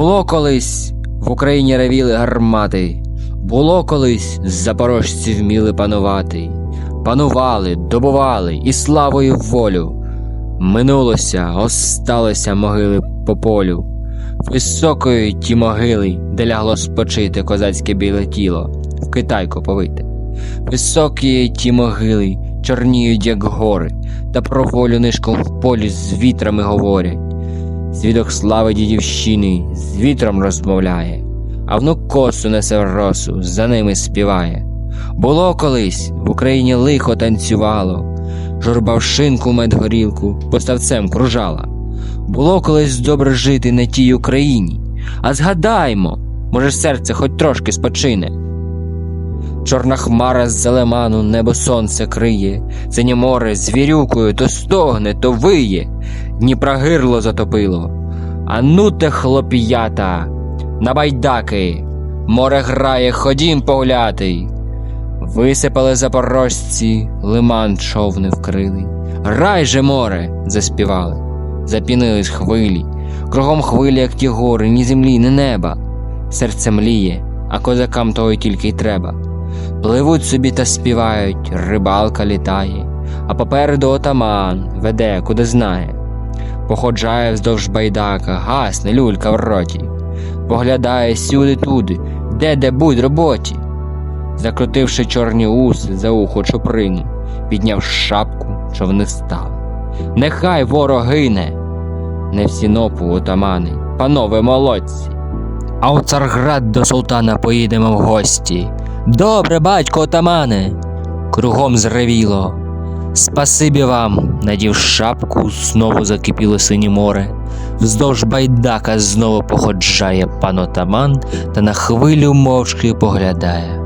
Було колись в Україні ревіли гармати, було колись запорожці вміли панувати, панували, добували і славою волю. Минулося, осталося могили по полю. Високої ті могили, де лягло спочити козацьке біле тіло, в Китайку повите. Високі ті могили чорніють, як гори, та про волю нишком в полі з вітрами говорять. Свідок слави дідівщини з вітром розмовляє, а внук косу несе в росу, за ними співає. Було колись в Україні лихо танцювало, журба в шинку медгорілку поставцем кружала. Було колись добре жити на тій Україні, а згадаймо, може, серце хоч трошки спочине. Чорна хмара з залеману небо сонце криє, синє море звірюкою то стогне, то виє, Дніпра гирло затопило. А ну хлоп'ята, на байдаки, море грає, ходім погуляти. Висипали запорожці, лиман човни вкрили. Рай же море, заспівали, запінились хвилі, кругом хвилі, як ті гори, ні землі, ні неба. Серце мліє, а козакам того й тільки й треба. Пливуть собі та співають, рибалка літає, а попереду отаман веде, куди знає. Походжає вздовж байдака, гасне люлька в роті, поглядає сюди туди, де де будь роботі. Закрутивши чорні уси за ухо чуприну, підняв шапку, човни стали. Нехай ворог гине, не всі нопу отамани, панове молодці. А у Царград до султана поїдемо в гості. Добре, батько отамане, кругом зревіло. Спасибі вам, надів шапку, знову закипіло синє море. Вздовж байдака знову походжає пан отаман та на хвилю мовчки поглядає.